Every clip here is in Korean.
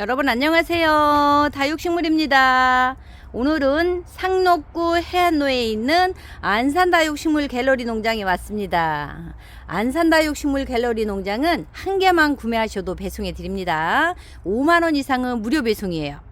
여러분 안녕하세요. 다육식물입니다. 오늘은 상록구 해안로에 있는 안산다육식물 갤러리 농장에 왔습니다. 안산다육식물 갤러리 농장은 한 개만 구매하셔도 배송해 드립니다. 5만원 이상은 무료 배송이에요.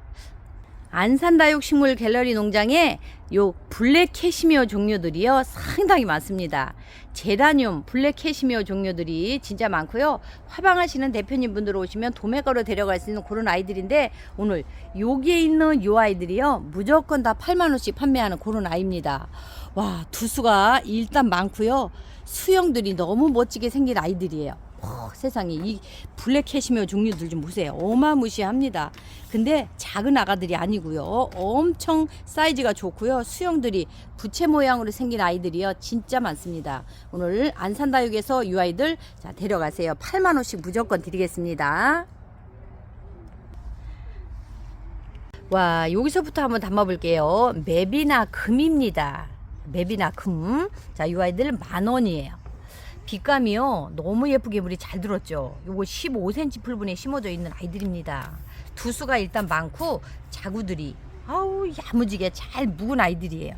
안산다육식물 갤러리 농장에 요 블랙 캐시미어 종류들이요 상당히 많습니다. 제라늄, 블랙 캐시미어 종류들이 진짜 많고요. 화방하시는 대표님 분들 오시면 도매가로 데려갈 수 있는 그런 아이들인데 오늘 여기에 있는 요 아이들이요 무조건 다 8만 원씩 판매하는 그런 아이입니다. 와 두수가 일단 많고요. 수영들이 너무 멋지게 생긴 아이들이에요. 와, 세상에 이 블랙 캐시미어 종류들 좀 보세요. 어마무시합니다. 근데 작은 아가들이 아니고요. 엄청 사이즈가 좋고요. 수영들이 부채 모양으로 생긴 아이들이요. 진짜 많습니다. 오늘 안산다육에서 이 아이들 자 데려가세요. 8만 원씩 무조건 드리겠습니다. 와 여기서부터 한번 담아볼게요. 맵이나 금입니다. 맵이나 금. 자, 이 아이들 만 원이에요. 빛감이요. 너무 예쁘게 물이 잘 들었죠. 요거 15cm 풀분에 심어져 있는 아이들입니다. 두수가 일단 많고 자구들이 아우 야무지게 잘 묵은 아이들이에요.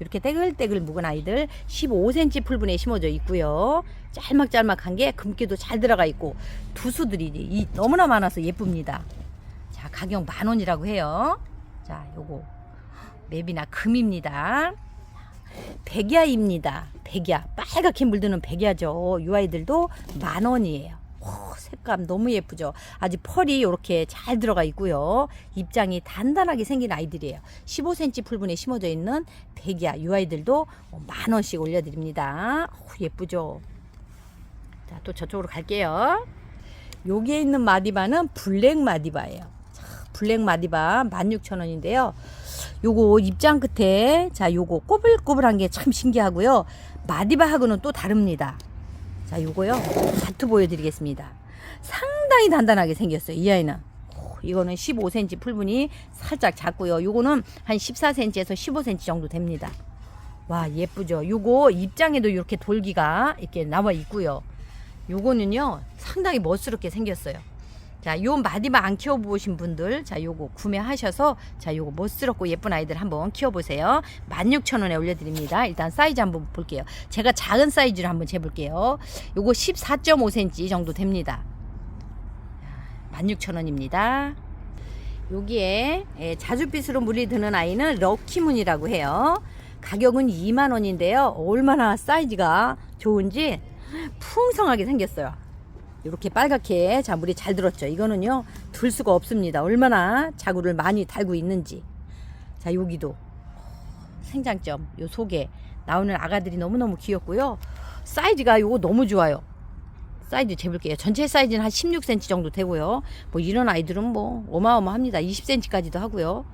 이렇게 떼글떼글 묵은 아이들 15cm 풀분에 심어져 있고요. 짤막짤막한 게 금기도 잘 들어가 있고 두수들이 이- 너무나 많아서 예쁩니다. 자 가격 만 원이라고 해요. 자 요거 맵이나 금입니다. 백야입니다. 백야. 빨갛게 물드는 백야죠. 이 아이들도 만 원이에요. 오, 색감 너무 예쁘죠. 아직 펄이 이렇게 잘 들어가 있고요. 입장이 단단하게 생긴 아이들이에요. 15cm 풀분에 심어져 있는 백야. 이 아이들도 만 원씩 올려드립니다. 오, 예쁘죠. 자, 또 저쪽으로 갈게요. 여기에 있는 마디바는 블랙 마디바예요. 자, 블랙 마디바 16,000원인데요. 요거 입장 끝에 자 요거 꼬불꼬불한 게 참 신기하고요. 마디바하고는 또 다릅니다. 자 요거요 다트 보여드리겠습니다. 상당히 단단하게 생겼어요. 이 아이는 오, 이거는 15cm 풀분이 살짝 작고요. 요거는 한 14cm에서 15cm 정도 됩니다. 와 예쁘죠. 요거 입장에도 이렇게 돌기가 이렇게 나와 있고요. 요거는요 상당히 멋스럽게 생겼어요. 자, 요 마디바 안 키워보신 분들, 자, 요거 구매하셔서, 자, 요거 멋스럽고 예쁜 아이들 한번 키워보세요. 16,000원에 올려드립니다. 일단 사이즈 한번 볼게요. 제가 작은 사이즈로 한번 재볼게요. 요거 14.5cm 정도 됩니다. 16,000원입니다. 여기에 예, 자주빛으로 물이 드는 아이는 럭키문이라고 해요. 가격은 2만원인데요. 얼마나 사이즈가 좋은지 풍성하게 생겼어요. 이렇게 빨갛게 자 물이 잘 들었죠. 이거는요 들 수가 없습니다. 얼마나 자구를 많이 달고 있는지. 자 여기도 생장점 요 속에 나오는 아가들이 너무너무 귀엽고요. 사이즈가 요거 너무 좋아요. 사이즈 재볼게요. 전체 사이즈는 한 16cm 정도 되고요. 뭐 이런 아이들은 뭐 어마어마합니다. 20cm까지도 하고요.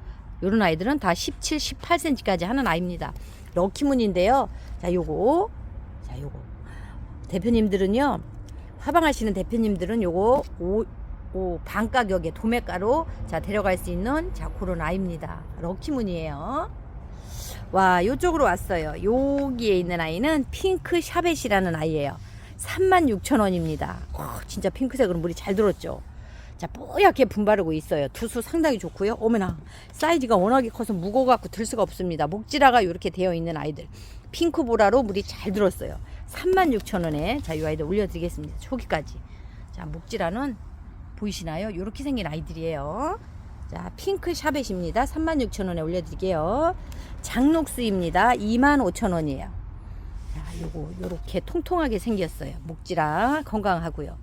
요런 아이들은 다 17, 18cm까지 하는 아이입니다. 럭키문인데요. 자 요거 자 요거 대표님들은요 화방하시는 대표님들은 요거 오, 오, 반 가격에 도매가로 자 데려갈 수 있는 자 그런 아이입니다. 럭키문이에요. 와 요쪽으로 왔어요. 여기에 있는 아이는 핑크 샤벳이라는 아이예요. 36,000원입니다. 진짜 핑크색으로 물이 잘 들었죠. 자 뽀얗게 분바르고 있어요. 두수 상당히 좋고요. 어머나 사이즈가 워낙에 커서 무거워갖고 들 수가 없습니다. 목지라가 이렇게 되어 있는 아이들 핑크 보라로 물이 잘 들었어요. 36,000원에 자이 아이들 올려드리겠습니다. 초기까지. 자 목지라는 보이시나요? 이렇게 생긴 아이들이에요. 자 핑크 샤벳입니다. 36,000원에 올려드릴게요. 장녹스입니다. 25,000원이에요. 자 요거 요렇게 통통하게 생겼어요. 목지라 건강하고요.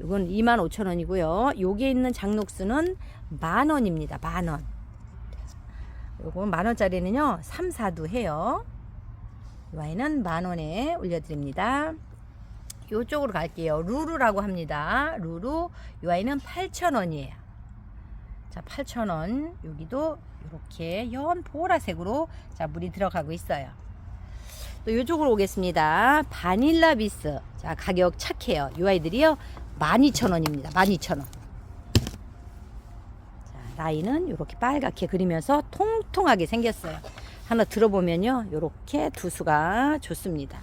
이건 25,000원이고요. 여기에 있는 장녹스는 만원입니다. 만원. 요거 만원짜리는요. 3, 4도 해요. 이 와인은 만원에 올려드립니다. 요쪽으로 갈게요. 루루라고 합니다. 루루. 이 와인은 8,000원이에요. 자, 8,000원. 여기도 이렇게 연 보라색으로 자, 물이 들어가고 있어요. 또 이쪽으로 오겠습니다. 바닐라 비스. 자, 가격 착해요. 이 아이들이요. 12,000원입니다. 12,000원. 자, 라인은 이렇게 빨갛게 그리면서 통통하게 생겼어요. 하나 들어보면요. 이렇게 두 수가 좋습니다.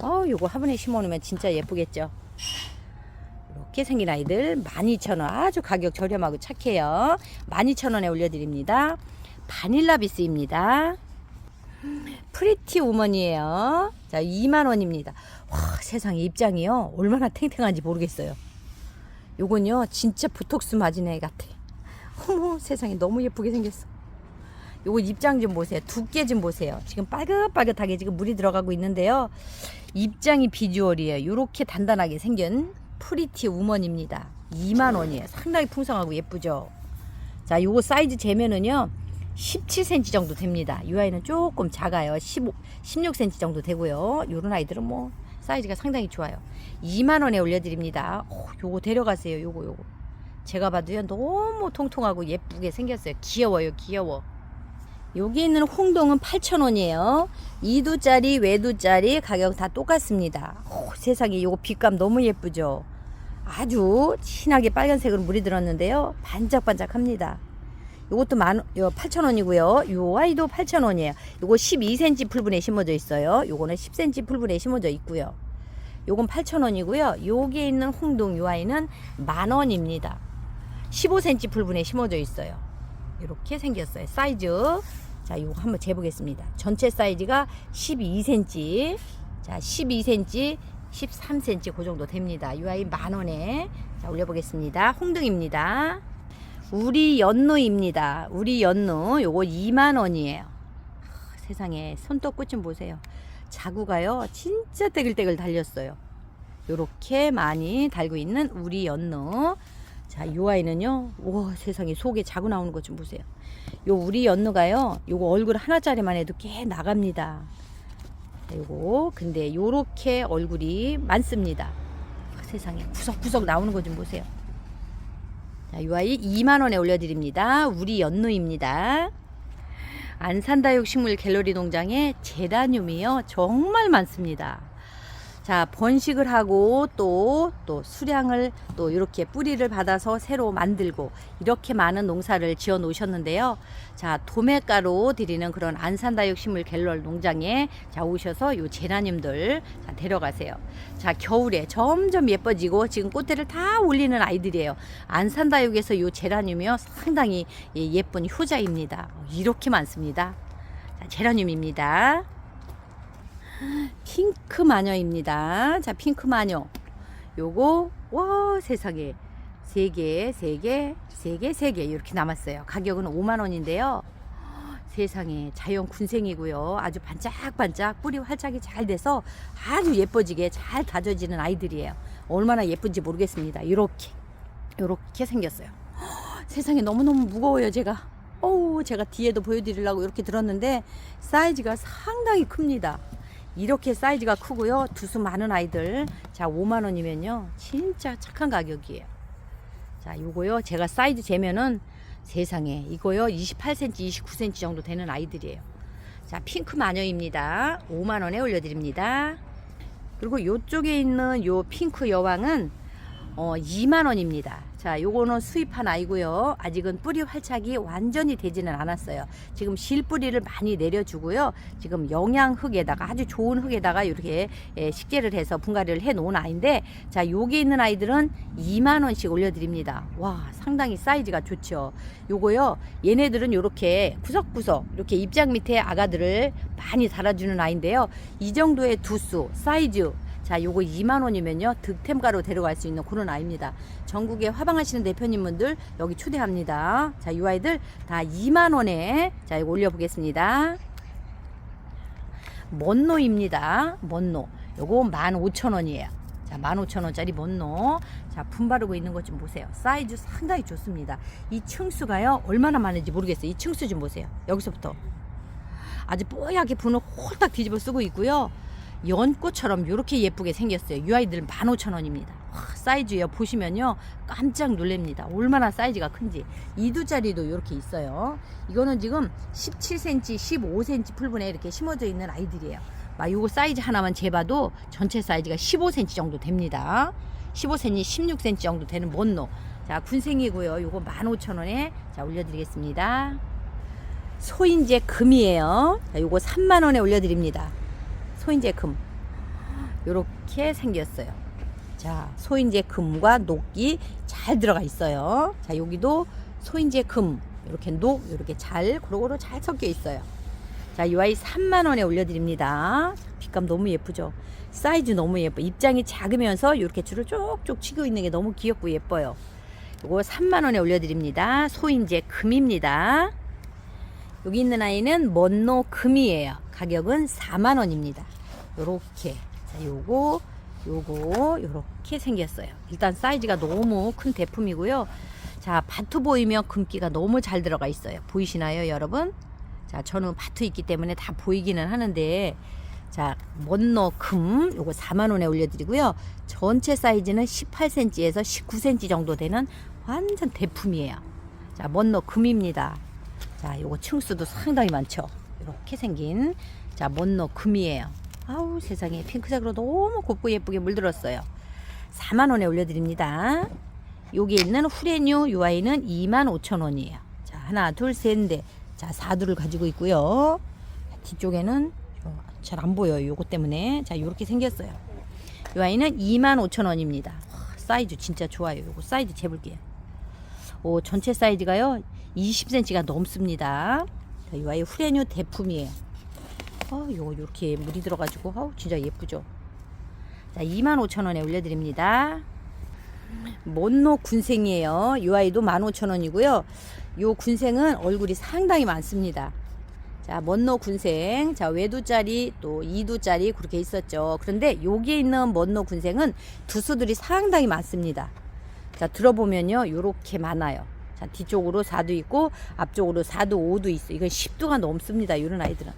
어, 요거 화분에 심어 놓으면 진짜 예쁘겠죠. 이렇게 생긴 아이들 12,000원 아주 가격 저렴하고 착해요. 12,000원에 올려드립니다. 바닐라 비스입니다. 프리티 우먼이에요. 자, 2만 원입니다. 와, 세상에 입장이요. 얼마나 탱탱한지 모르겠어요. 요건요, 진짜 보톡스 맞은 애 같아. 어머, 세상에 너무 예쁘게 생겼어. 요거 입장 좀 보세요. 두께 좀 보세요. 지금 빨긋빨긋하게 지금 물이 들어가고 있는데요. 입장이 비주얼이에요. 요렇게 단단하게 생긴 프리티 우먼입니다. 2만 원이에요. 상당히 풍성하고 예쁘죠. 자, 요거 사이즈 재면은요. 17cm 정도 됩니다. 이 아이는 조금 작아요. 15, 16cm 정도 되고요. 요런 아이들은 뭐 사이즈가 상당히 좋아요. 2만 원에 올려드립니다. 오, 요거 데려가세요. 요거 요거. 제가 봐도요 너무 통통하고 예쁘게 생겼어요. 귀여워요. 귀여워. 여기 있는 홍동은 8,000원이에요. 2두짜리, 외두짜리 가격 다 똑같습니다. 오, 세상에 요거 빛감 너무 예쁘죠? 아주 진하게 빨간색으로 물이 들었는데요. 반짝반짝합니다. 요것도 만, 요 8,000원이고요. 요 아이도 8,000원이에요. 요거 12cm 풀분에 심어져 있어요. 요거는 10cm 풀분에 심어져 있고요. 요건 8,000원이고요. 여기에 있는 홍동 요 아이는 만원입니다. 15cm 풀분에 심어져 있어요. 이렇게 생겼어요. 사이즈. 자, 요거 한번 재보겠습니다. 전체 사이즈가 12cm. 자, 12cm, 13cm 그 정도 됩니다. 이 아이 만 원에 자, 올려보겠습니다. 홍등입니다. 우리 연누입니다. 우리 연누 요거 2만 원이에요. 하, 세상에 손톱 좀 보세요. 자구가요 진짜 떼글떼글 달렸어요. 요렇게 많이 달고 있는 우리 연누. 자, 요 아이는요. 와, 세상에 속에 자구 나오는 것 좀 보세요. 요 우리 연누가요. 요거 얼굴 하나짜리만 해도 꽤 나갑니다. 자, 요거 근데 요렇게 얼굴이 많습니다. 아, 세상에 구석구석 나오는 것 좀 보세요. 자, 이 아이 2만 원에 올려드립니다. 우리 연누입니다. 안산다육 식물 갤러리 농장에 제라늄이요 정말 많습니다. 자 번식을 하고 또 또 수량을 또 이렇게 뿌리를 받아서 새로 만들고 이렇게 많은 농사를 지어 놓으셨는데요. 자 도매가로 드리는 그런 안산다육식물 갤러 농장에 자 오셔서 요 제라늄들 자, 데려가세요. 자 겨울에 점점 예뻐지고 지금 꽃대를 다 올리는 아이들이에요. 안산다육에서 요 제라늄이요 상당히 예, 예쁜 효자입니다. 이렇게 많습니다. 자, 제라늄입니다. 핑크 마녀입니다. 자, 핑크 마녀. 요거, 와, 세상에. 세 개, 세 개, 세 개, 세 개. 이렇게 남았어요. 가격은 5만원인데요. 세상에 자연 군생이고요. 아주 반짝반짝 뿌리 활착이 잘 돼서 아주 예뻐지게 잘 다져지는 아이들이에요. 얼마나 예쁜지 모르겠습니다. 이렇게, 이렇게 생겼어요. 세상에 너무너무 무거워요, 제가. 어우, 제가 뒤에도 보여드리려고 이렇게 들었는데 사이즈가 상당히 큽니다. 이렇게 사이즈가 크고요. 두수 많은 아이들. 자, 5만 원이면요. 진짜 착한 가격이에요. 자, 요거요. 제가 사이즈 재면은 세상에 이거요. 28cm, 29cm 정도 되는 아이들이에요. 자, 핑크 마녀입니다. 5만 원에 올려 드립니다. 그리고 요쪽에 있는 요 핑크 여왕은 어, 2만 원입니다. 자, 요거는 수입한 아이고요. 아직은 뿌리 활착이 완전히 되지는 않았어요. 지금 실 뿌리를 많이 내려주고요. 지금 영양 흙에다가 아주 좋은 흙에다가 이렇게 예, 식재를 해서 분갈이를 해 놓은 아이인데, 자, 여기 있는 아이들은 2만 원씩 올려 드립니다. 와, 상당히 사이즈가 좋죠. 요거요. 얘네들은 요렇게 구석구석 이렇게 입장 밑에 아가들을 많이 달아주는 아이인데요. 이 정도의 두수, 사이즈, 자, 요거 2만 원이면요. 득템가로 데려갈 수 있는 그런 아이입니다. 전국에 화방하시는 대표님분들 여기 초대합니다. 자, 이 아이들 다 2만 원에 자, 이거 올려 보겠습니다. 먼노입니다. 먼노. 요거 15,000원이에요. 자, 15,000원짜리 먼노. 자, 분 바르고 있는 것 좀 보세요. 사이즈 상당히 좋습니다. 이 층수가요. 얼마나 많은지 모르겠어요. 이 층수 좀 보세요. 여기서부터. 아주 뽀얗게 분을 홀딱 뒤집어 쓰고 있고요. 연꽃처럼 이렇게 예쁘게 생겼어요. 이 아이들 15,000원입니다. 사이즈요 보시면요 깜짝 놀랍니다. 얼마나 사이즈가 큰지. 2두짜리도 이렇게 있어요. 이거는 지금 17cm, 15cm 풀분에 이렇게 심어져 있는 아이들이에요. 막 요거 사이즈 하나만 재봐도 전체 사이즈가 15cm 정도 됩니다. 15cm, 16cm 정도 되는 먼노. 자, 군생이고요. 요거 15,000원에 자, 올려드리겠습니다. 소인제 금이에요. 자, 요거 3만원에 올려드립니다. 소인제 금. 요렇게 생겼어요. 자, 소인재 금과 녹이 잘 들어가 있어요. 자, 여기도 소인재 금, 이렇게 녹, 이렇게 잘 고루고루 잘 섞여 있어요. 자, 이 아이 3만 원에 올려드립니다. 빛감 너무 예쁘죠? 사이즈 너무 예뻐. 입장이 작으면서 이렇게 줄을 쪽쪽 치고 있는 게 너무 귀엽고 예뻐요. 이거 3만 원에 올려드립니다. 소인재 금입니다. 여기 있는 아이는 먼노 금이에요. 가격은 4만 원입니다. 요렇게. 자, 요거, 요거, 요렇게 생겼어요. 일단 사이즈가 너무 큰 대품이고요. 자, 바트 보이면 금기가 너무 잘 들어가 있어요. 보이시나요, 여러분? 자, 저는 바트 있기 때문에 다 보이기는 하는데, 자, 먼너 금, 요거 4만 원에 올려 드리고요. 전체 사이즈는 18cm에서 19cm 정도 되는 완전 대품이에요. 자, 먼너 금입니다. 자, 요거 층수도 상당히 많죠. 이렇게 생긴, 자, 먼너 금이에요. 아우, 세상에 핑크색으로 너무 곱고 예쁘게 물들었어요. 4만 원에 올려 드립니다. 여기 있는 후레뉴 UI는 25,000원이에요. 자, 하나, 둘, 셋, 넷. 자, 4두를 가지고 있고요. 뒤쪽에는 잘 안 보여요. 요거 때문에. 자, 요렇게 생겼어요. 이 아이는 25,000원입니다. 사이즈 진짜 좋아요. 요거 사이즈 재볼게요. 오, 전체 사이즈가요. 20cm가 넘습니다. 자, 이 아이 후레뉴 대품이에요. 어, 요거 요렇게 물이 들어가지고 아우 진짜 예쁘죠. 자, 25,000원에 올려드립니다. 먼노 군생이에요. 이 아이도 15,000원이고요. 요 군생은 얼굴이 상당히 많습니다. 자, 먼노 군생. 자, 외두짜리 또 이두짜리 그렇게 있었죠. 그런데 여기에 있는 먼노 군생은 두수들이 상당히 많습니다. 자, 들어보면요. 요렇게 많아요. 자, 뒤쪽으로 4도 있고 앞쪽으로 4도 5도 있어. 이건 10도가 넘습니다. 이런 아이들은.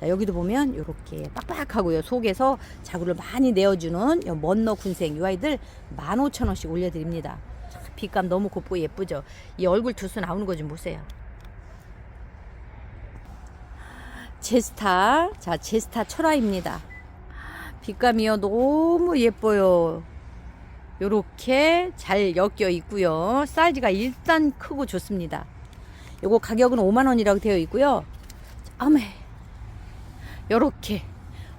자, 여기도 보면 이렇게 빡빡하고요. 속에서 자구를 많이 내어주는 요 먼너 군생 이 아이들 15,000원씩 올려드립니다. 참, 빛감 너무 곱고 예쁘죠. 이 얼굴 두수 나오는 거 좀 보세요. 제스타, 자 제스타 철화입니다. 빛감이요 너무 예뻐요. 요렇게 잘 엮여 있고요. 사이즈가 일단 크고 좋습니다. 요거 가격은 5만 원이라고 되어 있고요. 아메 요렇게.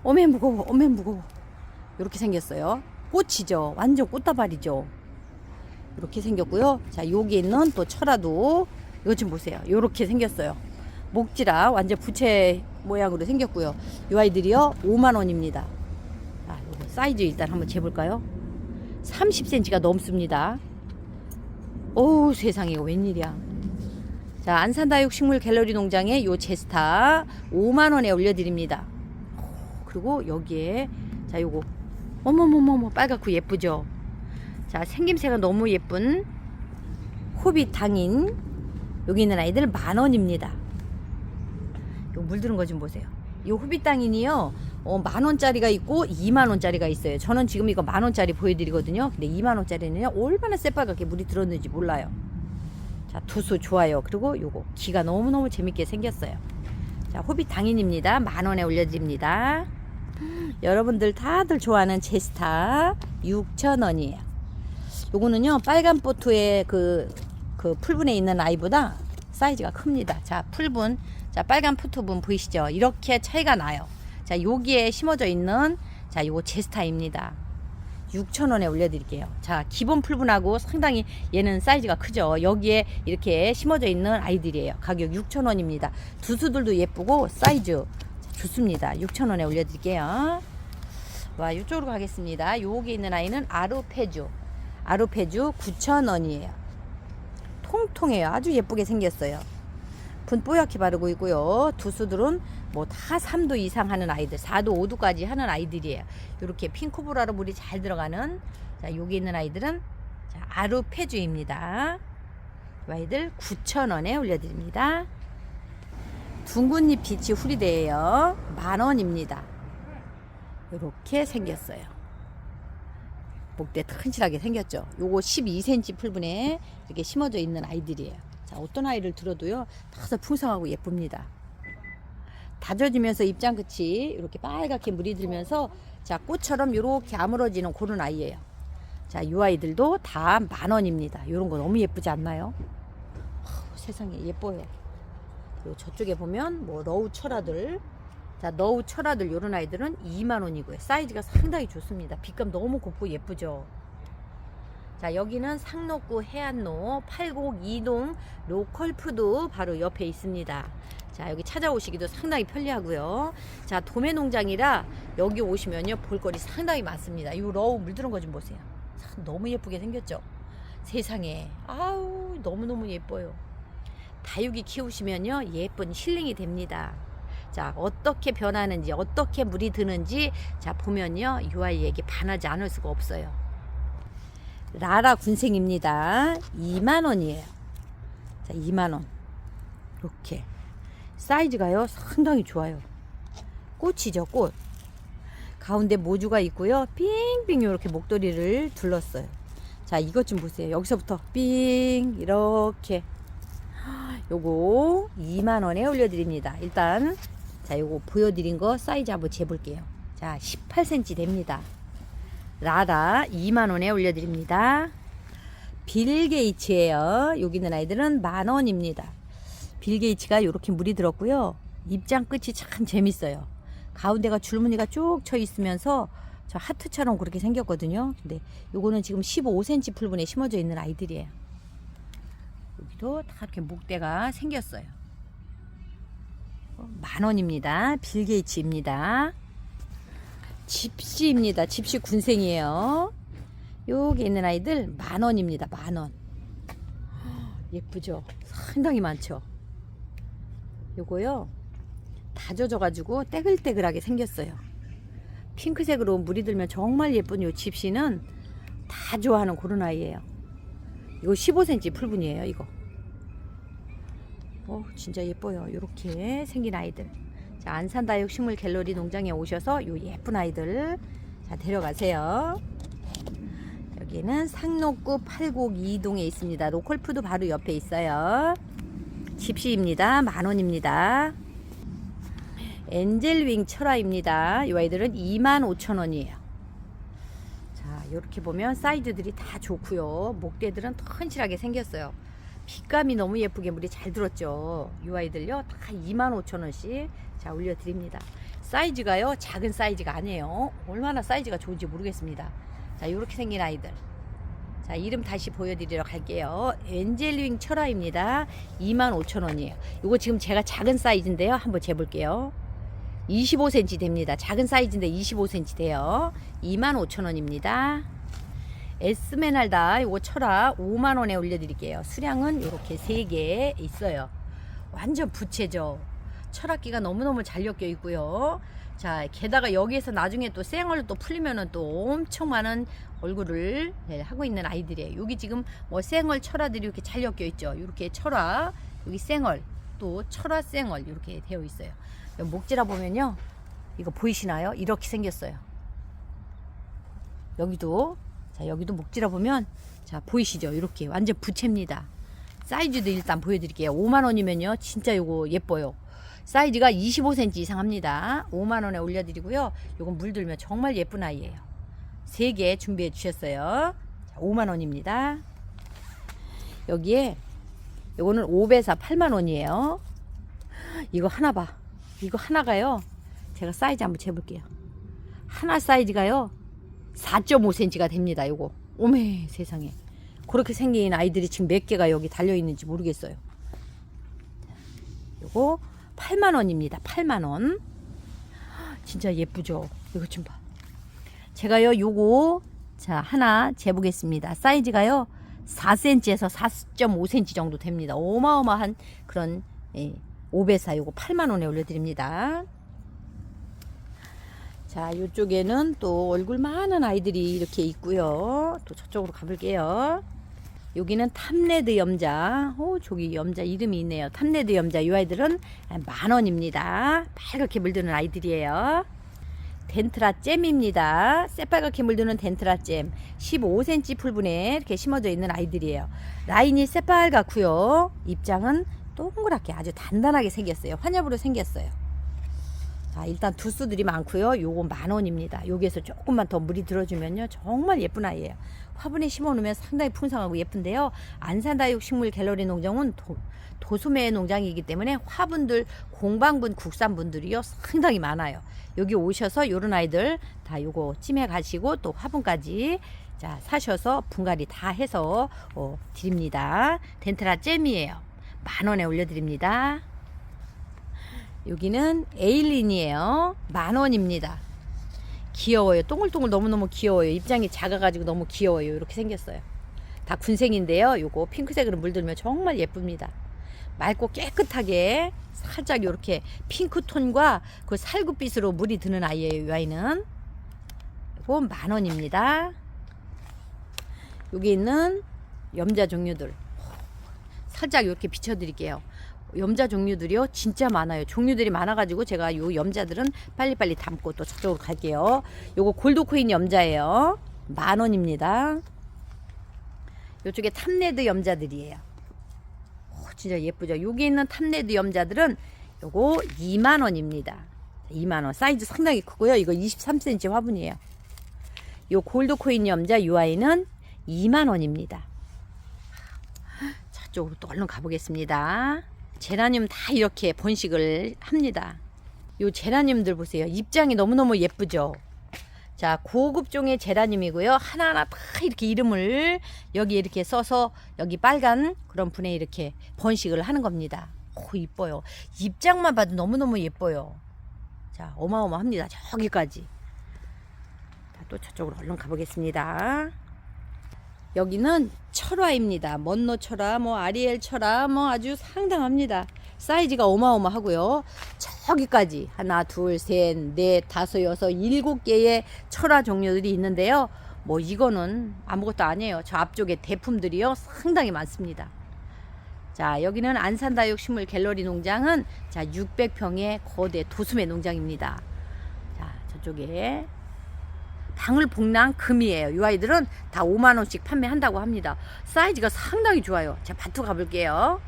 어메 무거워 어메 무거워. 요렇게 생겼어요. 꽃이죠. 완전 꽃다발이죠. 이렇게 생겼고요. 자 여기 있는 또 철화도 이것 좀 보세요. 요렇게 생겼어요. 목지라 완전 부채 모양으로 생겼고요. 이 아이들이요 5만 원입니다. 아, 요거 사이즈 일단 한번 재볼까요 30cm가 넘습니다 오 세상에 웬일이야 자, 안산다육 식물 갤러리 농장에 요 제스타 5만 원에 올려드립니다. 그리고 여기에 자 요거 어머머머머 빨갛고 예쁘죠. 자 생김새가 너무 예쁜 호빗 당인 여기 있는 아이들 만 원입니다. 요 물드는 거 좀 보세요. 이 호빗 당인이요 어, 만 원짜리가 있고 2만 원짜리가 있어요. 저는 지금 이거 만 원짜리 보여드리거든요. 근데 2만 원짜리는요 얼마나 새빨갛게 물이 들었는지 몰라요. 자, 두수 좋아요. 그리고 요거 기가 너무 너무 재밌게 생겼어요. 자, 호빗 당인입니다. 만 원에 올려드립니다. 여러분들 다들 좋아하는 제스타 6,000원이에요. 요거는요, 빨간 포트의 그, 그 풀분에 있는 아이보다 사이즈가 큽니다. 자, 풀분. 자, 빨간 포트분 보이시죠? 이렇게 차이가 나요. 자, 여기에 심어져 있는 자, 요거 제스타입니다. 6,000원에 올려드릴게요. 자, 기본 풀분하고 상당히 얘는 사이즈가 크죠. 여기에 이렇게 심어져 있는 아이들이에요. 가격 6,000원입니다. 두수들도 예쁘고 사이즈 좋습니다. 6,000원에 올려드릴게요. 와, 이쪽으로 가겠습니다. 여기 있는 아이는 아루페주. 아루페주 9,000원이에요. 통통해요. 아주 예쁘게 생겼어요. 분 뽀얗게 바르고 있고요. 두수들은 뭐 다 3도 이상 하는 아이들, 4도, 5도까지 하는 아이들이에요. 이렇게 핑크보라로 물이 잘 들어가는 자, 여기 있는 아이들은 자, 아루페주입니다. 이 아이들 9,000원에 올려드립니다. 둥근잎 빛이 후리대예요. 만 원입니다. 이렇게 생겼어요. 목대 튼실하게 생겼죠. 요거 12cm 풀분에 이렇게 심어져 있는 아이들이에요. 자, 어떤 아이를 들어도요, 다소 풍성하고 예쁩니다. 다져지면서 입장 끝이 이렇게 빨갛게 물이 들면서 자, 꽃처럼 이렇게 아물어지는 그런 아이예요. 자, 이 아이들도 다 만 원입니다. 이런 거 너무 예쁘지 않나요? 어우, 세상에 예뻐요. 그리고 저쪽에 보면 뭐 러우 철화들 자, 너우 철아들 요런 아이들은 2만 원이고요. 사이즈가 상당히 좋습니다. 빛감 너무 곱고 예쁘죠. 자, 여기는 상록구 해안로 802동 로컬푸드 바로 옆에 있습니다. 자, 여기 찾아오시기도 상당히 편리하고요. 자, 도매 농장이라 여기 오시면요. 볼거리 상당히 많습니다. 이 러우 물들은 거 좀 보세요. 참 너무 예쁘게 생겼죠. 세상에. 아우, 너무너무 예뻐요. 다육이 키우시면요. 예쁜 힐링이 됩니다. 자, 어떻게 변하는지, 어떻게 물이 드는지, 자, 보면요. 이 아이에게 반하지 않을 수가 없어요. 라라 군생입니다. 2만원이에요. 자, 2만원. 이렇게. 사이즈가요. 상당히 좋아요. 꽃이죠, 꽃. 가운데 모주가 있고요. 삥삥 이렇게 목도리를 둘렀어요. 자, 이것 좀 보세요. 여기서부터 삥 이렇게 요거 2만 원에 올려드립니다. 일단 자 요거 보여드린 거 사이즈 한번 재볼게요. 자 18cm 됩니다. 라라 2만 원에 올려드립니다. 빌 게이츠예요. 여기 있는 아이들은 만 원입니다. 빌 게이츠가 이렇게 물이 들었고요. 입장 끝이 참 재밌어요. 가운데가 줄무늬가 쭉 쳐 있으면서 저 하트처럼 그렇게 생겼거든요. 근데 요거는 지금 15cm 풀분에 심어져 있는 아이들이에요. 여기도 다 이렇게 목대가 생겼어요. 어, 만 원입니다. 빌 게이츠입니다. 집시입니다. 집시 군생이에요. 여기 있는 아이들 만 원입니다. 만 원. 예쁘죠? 상당히 많죠? 요거요. 다 젖어가지고 떼글떼글하게 생겼어요. 핑크색으로 물이 들면 정말 예쁜 요 집시는 다 좋아하는 그런 아이예요. 이거 15cm 풀분이에요, 이거. 어, 진짜 예뻐요. 이렇게 생긴 아이들. 자, 안산다육 식물 갤러리 농장에 오셔서 요 예쁜 아이들 자, 데려가세요. 여기는 상록구 8곡2동에 있습니다. 로컬푸드 바로 옆에 있어요. 집시입니다. 만 원입니다. 엔젤윙 철화입니다. 이 아이들은 2만 5천 원이에요. 자, 이렇게 보면 사이즈들이 다 좋고요. 목대들은 턴실하게 생겼어요. 빛감이 너무 예쁘게 물이 잘 들었죠. 이 아이들요. 다 2만 5천 원씩 자 올려드립니다. 사이즈가요. 작은 사이즈가 아니에요. 얼마나 사이즈가 좋은지 모르겠습니다. 자, 이렇게 생긴 아이들. 자, 이름 다시 보여드리러 갈게요. 엔젤윙 철화입니다. 2만 5천 원이에요. 이거 지금 제가 작은 사이즈인데요. 한번 재볼게요. 25cm 됩니다. 작은 사이즈인데 25cm 돼요. 25,000원입니다. 에스메날다 이거 철학 5만원에 올려드릴게요. 수량은 이렇게 3개 있어요. 완전 부채죠. 철학기가 너무너무 잘 엮여 있고요. 자, 게다가 여기에서 나중에 또 쌩얼 또 풀리면은 또 엄청 많은 얼굴을 네, 하고 있는 아이들이에요. 여기 지금 뭐 쌩얼 철화들이 이렇게 잘 엮여 있죠. 이렇게 철화, 여기 쌩얼, 또 철화 쌩얼 이렇게 되어 있어요. 목지라 보면요. 이거 보이시나요? 이렇게 생겼어요. 여기도 자 여기도 목지라 보면 자 보이시죠? 이렇게 완전 부채입니다. 사이즈도 일단 보여드릴게요. 5만 원이면요, 진짜 이거 예뻐요. 사이즈가 25cm 이상 합니다. 5만 원에 올려드리고요. 이건 물들면 정말 예쁜 아이예요. 3개 준비해 주셨어요. 자, 5만 원입니다. 여기에 이거는 5배사 8만 원이에요. 이거 하나 봐. 이거 하나가요. 제가 사이즈 한번 재볼게요. 하나 사이즈가요. 4.5cm가 됩니다. 요거. 오메 세상에. 그렇게 생긴 아이들이 지금 몇 개가 여기 달려 있는지 모르겠어요. 요거 8만 원입니다. 8만 원. 진짜 예쁘죠? 이거 좀 봐. 제가요 요거 자 하나 재보겠습니다. 사이즈가요 4cm에서 4.5cm 정도 됩니다. 어마어마한 그런 예, 5배사 요거 8만 원에 올려드립니다. 자, 이쪽에는 또 얼굴 많은 아이들이 이렇게 있고요. 또 저쪽으로 가볼게요. 여기는 탐레드 염자. 오, 저기 염자 이름이 있네요. 탐레드 염자. 이 아이들은 만 원입니다. 빨갛게 물드는 아이들이에요. 덴트라 잼입니다. 새빨갛게 물드는 덴트라 잼. 15cm 풀분에 이렇게 심어져 있는 아이들이에요. 라인이 새빨갛고요. 입장은 동그랗게 아주 단단하게 생겼어요. 환엽으로 생겼어요. 자, 일단 두수들이 많고요. 요거 만 원입니다. 여기에서 조금만 더 물이 들어주면요. 정말 예쁜 아이예요. 화분에 심어놓으면 상당히 풍성하고 예쁜데요. 안산다육 식물 갤러리 농장은 도, 도소매 농장이기 때문에 화분들 공방분 국산분들이요 상당히 많아요. 여기 오셔서 요런 아이들 다 요거 찜해 가시고 또 화분까지 자 사셔서 분갈이 다 해서 어, 드립니다. 덴트라 잼이에요. 만 원에 올려드립니다. 여기는 에일린이에요. 만 원입니다. 귀여워요. 동글동글 너무너무 귀여워요. 입장이 작아가지고 너무 귀여워요. 이렇게 생겼어요. 다 군생인데요. 요거 핑크색으로 물들면 정말 예쁩니다. 맑고 깨끗하게 살짝 이렇게 핑크톤과 그 살구빛으로 물이 드는 아이예요. 이 아이는. 요거 만 원입니다. 여기 있는 염자 종류들. 살짝 이렇게 비춰드릴게요. 염자 종류들이요? 진짜 많아요. 종류들이 많아가지고 제가 요 염자들은 빨리빨리 담고 또 저쪽으로 갈게요. 요거 골드코인 염자예요. 만 원입니다. 요쪽에 탐레드 염자들이에요. 오, 진짜 예쁘죠? 여기 있는 탐레드 염자들은 요거 2만 원입니다. 2만 원. 사이즈 상당히 크고요. 이거 23cm 화분이에요. 요 골드코인 염자 UI는 2만 원입니다. 저쪽으로 또 얼른 가보겠습니다 제라늄 다 이렇게 번식을 합니다. 요 제라늄들 보세요. 입장이 너무너무 예쁘죠. 자, 고급종의 제라늄이고요. 하나하나 다 이렇게 이름을 여기 이렇게 써서 여기 빨간 그런 분에 이렇게 번식을 하는 겁니다. 오, 이뻐요. 입장만 봐도 너무너무 예뻐요. 자, 어마어마합니다. 저기까지. 자, 또 저쪽으로 얼른 가보겠습니다. 여기는 철화입니다. 먼노 철화, 뭐 아리엘 철화, 뭐 아주 상당합니다. 사이즈가 어마어마하고요. 저기까지 하나, 둘, 셋, 넷, 다섯, 여섯, 일곱 개의 철화 종류들이 있는데요. 뭐 이거는 아무것도 아니에요. 저 앞쪽에 대품들이요 상당히 많습니다. 자 여기는 안산다육 식물 갤러리 농장은 자 600평의 거대 도수매 농장입니다. 자 저쪽에 방울 복랑 금이에요. 이 아이들은 다 5만 원씩 판매한다고 합니다. 사이즈가 상당히 좋아요. 자, 밭으로 가볼게요.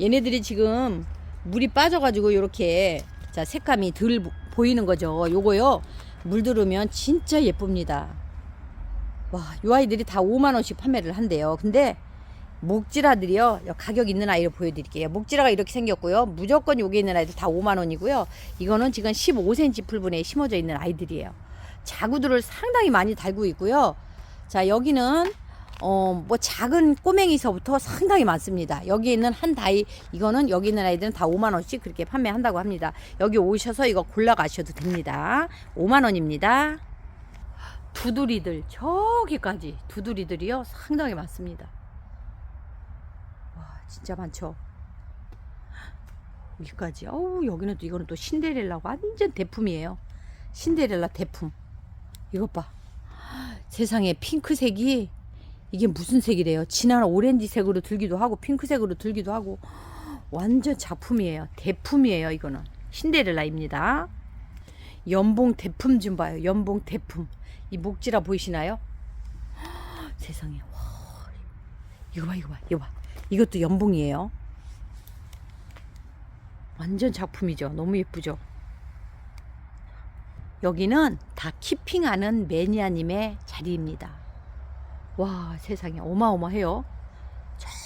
얘네들이 지금 물이 빠져가지고 이렇게 자 색감이 덜 보- 보이는 거죠. 요거요 물 들으면 진짜 예쁩니다. 와, 이 아이들이 다 5만 원씩 판매를 한대요. 근데 목지라들이요 가격 있는 아이를 보여드릴게요. 목지라가 이렇게 생겼고요. 무조건 여기 있는 아이들 다 5만 원이고요. 이거는 지금 15cm 풀분에 심어져 있는 아이들이에요. 자구들을 상당히 많이 달고 있고요. 자 여기는 어 뭐 작은 꼬맹이서부터 상당히 많습니다. 여기 있는 한 다이 이거는 여기 있는 아이들은 다 5만 원씩 그렇게 판매한다고 합니다. 여기 오셔서 이거 골라 가셔도 됩니다. 5만 원입니다. 두드리들 저기까지 두드리들이요 상당히 많습니다. 와 진짜 많죠. 여기까지. 어우 여기는 또 이거는 또 신데렐라고 완전 대품이에요. 신데렐라 대품. 이것 봐. 세상에 핑크색이 이게 무슨 색이래요? 진한 오렌지색으로 들기도 하고 핑크색으로 들기도 하고 완전 작품이에요. 대품이에요. 이거는 신데렐라입니다. 연봉 대품 좀 봐요. 연봉 대품. 이 목지라 보이시나요? 세상에. 와, 이거 봐, 이거 봐, 이거 봐. 이것도 연봉이에요. 완전 작품이죠. 너무 예쁘죠. 여기는 다 키핑하는 매니아님의 자리입니다. 와 세상에 어마어마해요.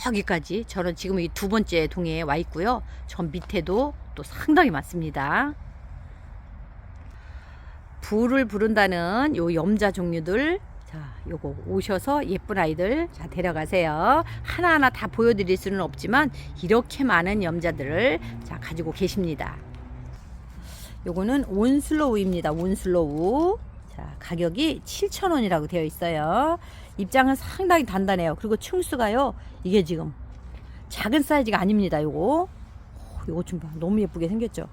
저기까지 저는 지금 이 두 번째 동에 와 있고요. 저 밑에도 또 상당히 많습니다. 불을 부른다는 요 염자 종류들 자 요거 오셔서 예쁜 아이들 자 데려가세요. 하나하나 다 보여드릴 수는 없지만 이렇게 많은 염자들을 자 가지고 계십니다. 요거는 온슬로우입니다. 온슬로우. 자, 가격이 7,000원이라고 되어 있어요. 입장은 상당히 단단해요. 그리고 층수가요. 이게 지금 작은 사이즈가 아닙니다. 요거. 오, 요거 좀 봐. 너무 예쁘게 생겼죠.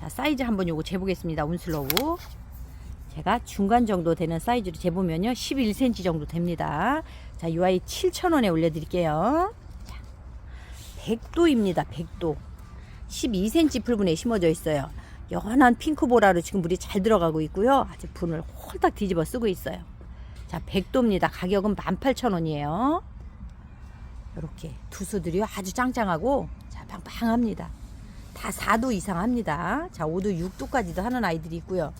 자, 사이즈 한번 요거 재보겠습니다. 온슬로우. 제가 중간 정도 되는 사이즈로 재보면요. 11cm 정도 됩니다. 자, 이 아이 7,000원에 올려드릴게요. 자, 100도입니다. 100도. 12cm 풀분에 심어져 있어요. 연한 핑크보라로 지금 물이 잘 들어가고 있고요. 아주 분을 홀딱 뒤집어 쓰고 있어요. 자, 100도입니다. 가격은 다 4도 이상 합니다. 자, 5도, 6도까지도 하는 아이들이 있고요.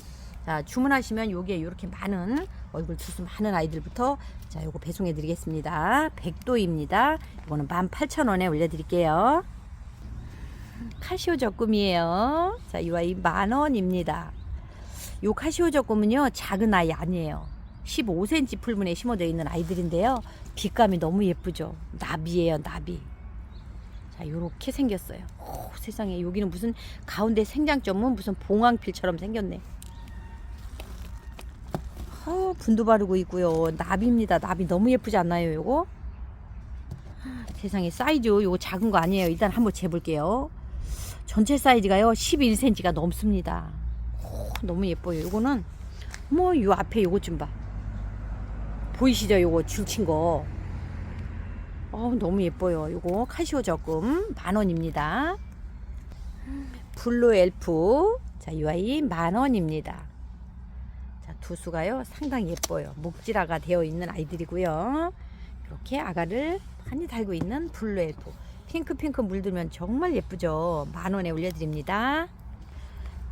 자, 주문하시면 요게 이렇게 많은 얼굴 두수 많은 아이들부터 자, 요거 배송해 드리겠습니다. 100도입니다. 이거는 18,000원에 올려 드릴게요. 카시오 적금이에요. 자, 이 아이 만 원입니다. 요 카시오 적금은요, 작은 아이 아니에요. 15cm 풀분에 심어져 있는 아이들인데요. 빛감이 너무 예쁘죠. 나비예요, 나비. 자, 요렇게 생겼어요. 오, 세상에 여기는 무슨 가운데 생장점은 무슨 봉황필처럼 생겼네. 아, 분도 바르고 있고요. 나비입니다. 나비 너무 예쁘지 않나요, 요거? 세상에 사이즈 요거 작은 거 아니에요. 일단 한번 재볼게요. 전체 사이즈가요 11cm가 넘습니다. 오, 너무 예뻐요. 요거는 뭐 요 앞에 요것 좀 봐. 보이시죠? 요거 줄친 거. 어, 너무 예뻐요. 요거 카시오 적금 만 원입니다. 블루 엘프 자, 이 아이 만 원입니다. 자, 두수가요 상당히 예뻐요. 목질화가 되어 있는 아이들이고요. 이렇게 아가를 많이 달고 있는 블루 엘프. 핑크핑크 물들면 정말 예쁘죠. 만 원에 올려드립니다.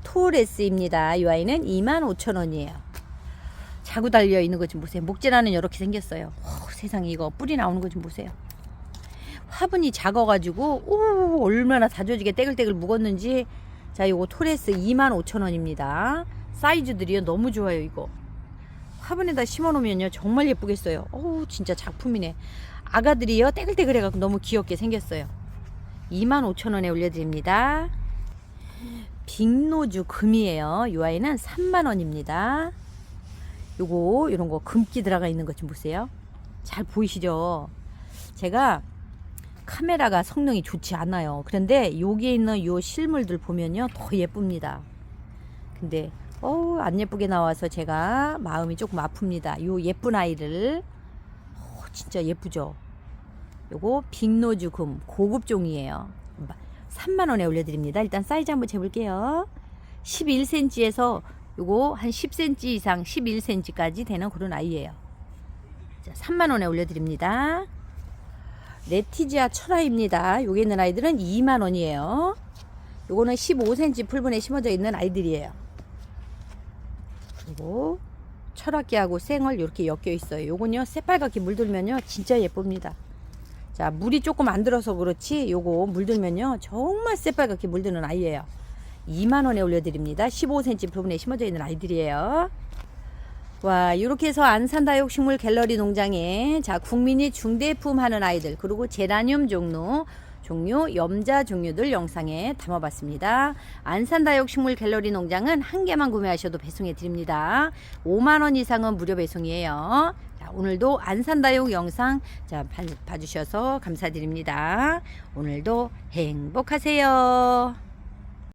토레스입니다. 이 아이는 25,000원이에요. 자구 달려 있는 거 좀 보세요. 목재라는 이렇게 생겼어요. 오, 세상에 이거 뿌리 나오는 거 좀 보세요. 화분이 작아가지고 오 얼마나 다져지게 떼글떼글 묵었는지 자 이거 토레스 25,000원입니다. 사이즈들이요 너무 좋아요 이거. 화분에다 심어놓으면요 정말 예쁘겠어요. 오 진짜 작품이네. 아가들이요 떼글떼글 해갖고 너무 귀엽게 생겼어요. 25,000원에 올려드립니다. 빅노즈 금이에요. 이 아이는 3만원입니다. 요거 이런 거 금기 들어가 있는 것 좀 보세요. 잘 보이시죠? 제가 카메라가 성능이 좋지 않아요. 그런데 여기에 있는 요 실물들 보면요 더 예쁩니다. 근데 어우 안 예쁘게 나와서 제가 마음이 조금 아픕니다. 요 예쁜 아이를 어, 진짜 예쁘죠. 요거 빅노즈 금 고급 종이에요. 3만 원에 올려드립니다. 일단 사이즈 한번 재볼게요. 11cm에서 요거 한 10cm 이상 11cm까지 되는 그런 아이예요. 자, 3만 원에 올려드립니다. 레티지아 철화입니다. 여기 있는 아이들은 2만 원이에요. 요거는 15cm 풀분에 심어져 있는 아이들이에요. 그리고 철학기하고 생얼 이렇게 엮여 있어요. 요건요 새빨갛게 물들면요 진짜 예쁩니다. 자 물이 조금 안 들어서 그렇지 요거 물들면요 정말 새빨갛게 물드는 아이예요. 2만 원에 올려드립니다. 15cm 부분에 심어져 있는 아이들이에요. 와 이렇게 해서 안산다육식물 갤러리 농장에 자 국민이 중대품 하는 아이들 그리고 제라늄 종류 종류 염자 종류들 영상에 담아봤습니다. 안산다육식물 갤러리 농장은 한 개만 구매하셔도 배송해 드립니다. 5만 원 이상은 무료 배송이에요. 자, 오늘도 안산다육 영상 자, 봐- 봐주셔서 감사드립니다. 오늘도 행복하세요.